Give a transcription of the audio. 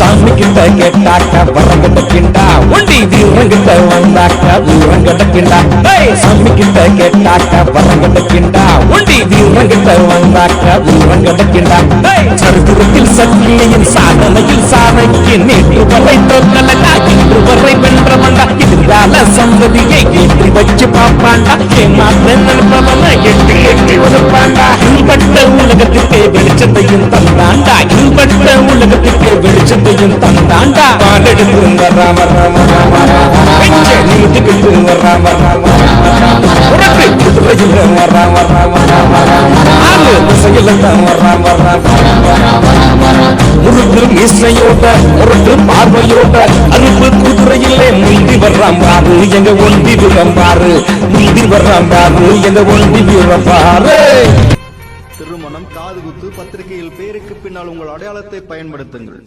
சாமி கிட்ட கேட்டாக்க வரங்கட்ட கிண்டா. ஒண்டி வீரங்கிட்ட வந்தாக்க வீரங்கட்ட கிண்டா. சாமி கிட்ட கேட்டாக்க வரங்கட்ட கிண்டா. ஒண்டி வீரங்கிட்ட வந்தாக்க வீரங்கட்ட கிண்டா. ஏய், சரித்திரத்தில் சக்கிலியின் சாதனையில் சாரைக்கு நேற்று வரை தோக்கலடா இன்று வரை வென்றவன்டா. இதுதால சந்ததியை ஏற்றி வச்சு பாப்பாண்டா ஏமாத்த நினைப்பவன எட்டி எட்டி உதப்பாண்டா இன்பட்ட உலகத்துக்கு வெளிச்சத்தையும் தந்தாண்டா பாடெடுத்து ராம ராம ராம ராம நீட்டுக்கிட்டு ராம உனக்கு குதிரையில் ராம ராம ராம ஆளு திசையில் ராம ராம ராம முருகு மீசையோட முருகு பார்வையோட அருப்பு குதிரையிலே முந்தி வர்றான் பாரு எங்க வீரம் பாரு முந்தி வர்றான் பாரு எங்க பாரு திருமணம் காதுகுத்து பத்திரிகையில் பேருக்கு பின்னால் உங்கள் அடையாளத்தை பயன்படுத்துங்கள்